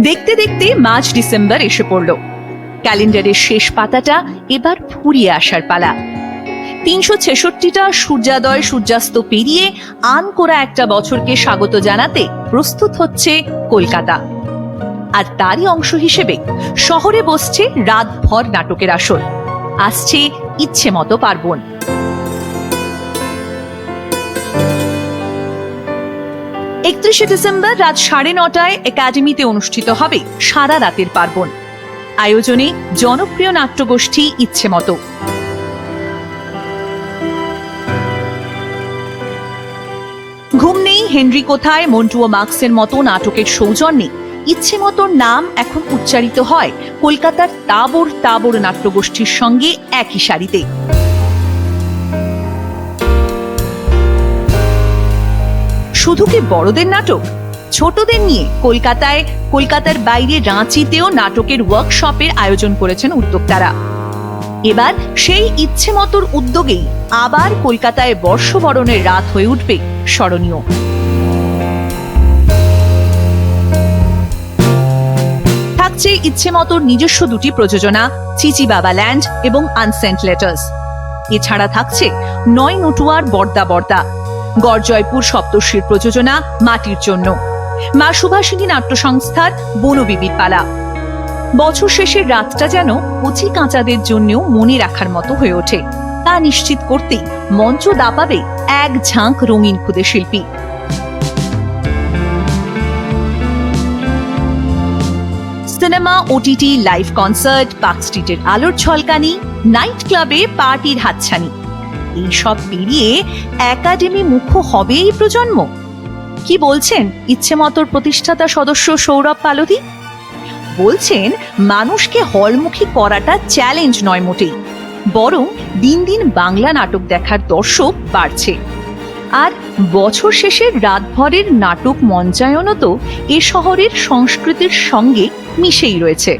দেখতে দেখতে March, December এসে পড়ল। ক্যালেন্ডারের শেষ পাতাটা এবার ফুরিয়ে আসার পালা। তিনশো ছেষট্টিটা সূর্যোদয় সূর্যাস্ত পেরিয়ে আন করা একটা বছরকে স্বাগত জানাতে প্রস্তুত হচ্ছে কলকাতা। আর তারই অংশ হিসেবে শহরে বসছে রাতভর নাটকের আসর। আসছে ইচ্ছে মতো পার্বণ। একত্রিশে ডিসেম্বর রাত সাড়ে নটায় একাডেমিতে অনুষ্ঠিত হবে সারা রাতের পার্বণ। আয়োজনে জনপ্রিয় নাট্যগোষ্ঠী ইচ্ছে মতো ঘুম নেই, হেনরি কোথায়, মন্টু ও মার্কসের মতো নাটকের সৌজন্যে ইচ্ছে মতো নাম এখন উচ্চারিত হয় কলকাতার তাবর তাবর নাট্যগোষ্ঠীর সঙ্গে একই সারিতে। শুধু কি বড়দের নাটক? ছোটদের নিয়ে কলকাতায়, কলকাতার বাইরে রাঁচিতেও নাটকের ওয়ার্কশপের আয়োজন করেছেন উদ্যোক্তারা। এবার সেই ইচ্ছে মতোর উদ্যোগেই আবার কলকাতায় বর্ষবরণের রাত হয়ে উঠবে স্মরণীয়। থাকছে ইচ্ছে মতোর নিজস্ব দুটি প্রযোজনা, চিচি বাবা ল্যান্ড এবং আনসেন্ট লেটার্স। এছাড়া থাকছে নয় নটুয়ার বর্দা বর্দা। গড়জয়পুর সপ্তর্ষির প্রযোজনা মাটির জন্য। মা সুভাষিনী নাট্য সংস্থার বনবিবির পালা। বছর শেষের রাতটা যেন কচি কাঁচাদের জন্যও মনে রাখার মতো হয়ে ওঠে। তা নিশ্চিত করতেই মঞ্চ দাপাবে এক ঝাঁক রঙিন খুদে শিল্পী। Cinema, OTT, live concert Park স্ট্রিটের আলোর ছলকানি, নাইট ক্লাবে পার্টির হাতছানি। এইসব পেরিয়ে একাডেমি মুখ্য হবে এই প্রজন্ম। কি বলছেন ইচ্ছে মতোর প্রতিষ্ঠাতা সদস্য সৌরভ পালদি বলছেন, মানুষকে হলমুখী করাটা চ্যালেঞ্জ নয় মোটেই, বরং দিন দিন বাংলা নাটক দেখার দর্শক বাড়ছে। আর বছর শেষের রাতভরের নাটক মঞ্চায়নও তো এ শহরের সংস্কৃতির সঙ্গে মিশেই রয়েছে।